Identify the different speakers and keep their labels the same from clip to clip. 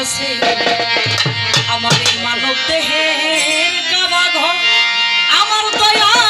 Speaker 1: আছে? আমার মানব দেহের কাবা ঘর আমার দয়া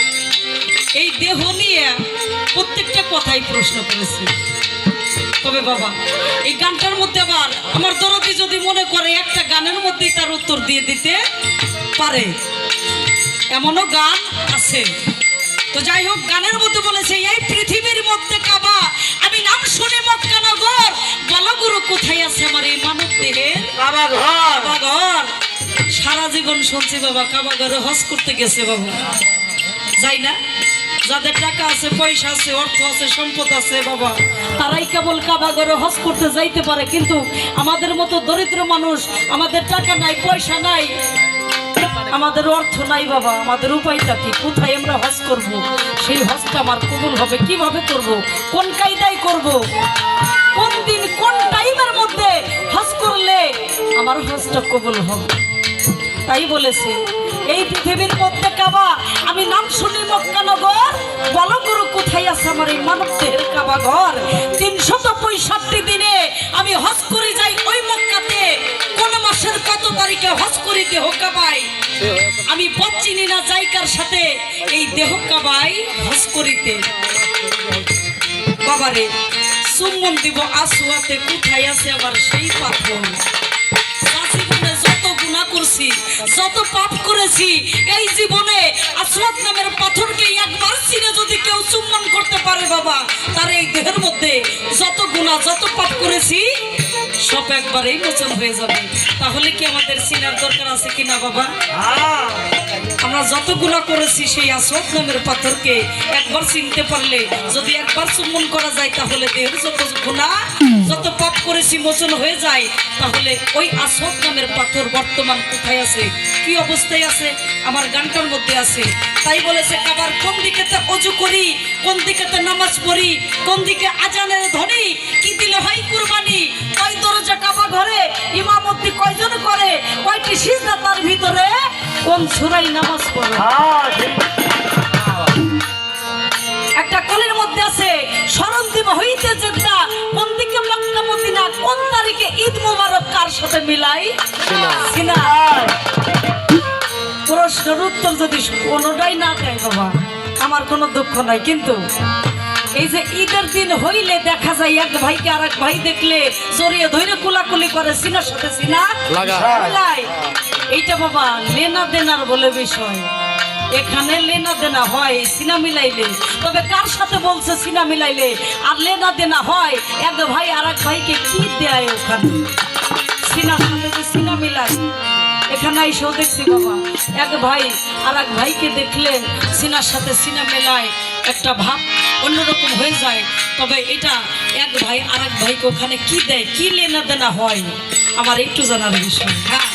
Speaker 1: এই দেহ নিয়ে প্রত্যেকটা কথাই প্রশ্ন করেছে। তবে বাবা এই গানটার মধ্যে আবার আমার দরদি যদি মনে করে একটা গানের মধ্যেই তার উত্তর দিয়ে দিতে পারে। এমনও গান আছে। তো যাই হোক গানের মধ্যে বলেছে এই পৃথিবীর মধ্যে কাবা আমি নাম শুনে মক্কানগর বলো গুরু কোথায় আছে আমার এই মানব দেহের
Speaker 2: বাবা ঘর।
Speaker 1: সারা জীবন শুনছি বাবা কাবাঘরে হজ করতে গেছে বাবা। যাই না? যাদের টাকা আছে, পয়সা আছে, অর্থ আছে, সম্পদ আছে, বাবা। তারাই কেবল কাবাঘরে হজ করতে যাইতে পারে, কিন্তু আমাদের মতো দরিদ্র মানুষ আমাদের টাকা নাই, পয়সা নাই। আমাদের অর্থ নাই, বাবা। আমাদের উপায়টা কি? কোথায় আমরা হজ করব? সেই হজটা আমার কবুল হবে। কীভাবে করব? কোন কায়দায় করব? কোন দিন, কোন টাইমের মধ্যে হজ করলে আমার হজটা কবুল হবে? তাই বলেছে, এই পৃথিবীর মধ্যে কাবা, আমি নাম শুনি মক্কানগর বলো গুরু কোথায় আছে আমার এই মানব কাবা ঘর তিনশত পঁয়ষট্টি দিনে আমি হজ করে যাই ওই মক্কাতে। কোন মাসের কত তারিখে হজ করি দেহ কাবাই? আমি বচ্চিনি না জায়গার সাথে, এই দেহ কাবাই হজ করিতে। বাবারে, সুমন দিব আসুয়াতে কোথায় আছে আবার সেই পাথর? যত গুণা করছি, যত পাপ করেছি, এই জীবনে আসওয়াদ নামের পাথরকে একবার চুম্বন করতে পারে বাবা। তার এই দেহের মধ্যে যত গুণা যত পাপ করেছি, সব একবারেই মোচন হয়ে যাবে। তাহলে কি আমাদের চিনার দরকার আছে কিনা বাবা? আমরা যত গুণা করেছি, সেই আসওয়াদ নামের পাথরকে একবার চিনতে পারলে, যদি একবার চুম্বন করা যায়, তাহলে দেহের যত গুণা যত পাপ করেছি, মোচন হয়ে যায়, তাহলে ওই আসওয়াদ নামের পাথর বর্তমান কোথায় আছে? কি অবস্থায় আছে? আমার গানটার মধ্যে আছে। তাই বলেছে কাবার কোন দিকেতে অজু করি কোন দিকেতে নামাজ পড়ি কোন দিকে আজানের ধ্বনি কি দিলে হয় কুরবানি? কয় দরজা কাবা ঘরে ইমামতি কয়জন করে? কয়টি সিজদা তার ভিতরে? কোন সুরাই নামাজ পড়ে?
Speaker 2: হ্যাঁ
Speaker 1: একটা কলের মধ্যে আছে স্মরণ দিব হইতে যেটা কোন দিকে মক্কা মদিনা কোন তারিখে ঈদ মোবারক কার সাথে মিলাই? সিনা। প্রশ্নের উত্তর যদি কোনোটাই না দেয় বাবা আমার কোনো দুঃখ নাই। কিন্তু এই যে ঈদের দিন হইলে দেখা যায় এক ভাইকে আর এক ভাই দেখলে জড়িয়ে ধরে কুলাকুলি করে সিনার সাথে সিনা এইটা বাবা লেনা দেনার বলে বিষয়। এখানে লেনা দেনা হয় সিনা মিলাইলে। তবে কার সাথে বলছে সিনা মিলাইলে? আর লেনা দেনা হয় এক ভাই আর এক ভাইকে কি দেয় ওখানে? সিনার সাথে সিনা মিলাই এখানে এসেও দেখছি বাবা, এক ভাই আর এক ভাইকে দেখলে সিনার সাথে সিনা মেলায় একটা ভাব অন্যরকম হয়ে যায়। তবে এটা এক ভাই আর এক ভাইকে ওখানে কি দেয়, কি লেনা দেনা হয়? আমার একটু জানার বিষয় হ্যাঁ।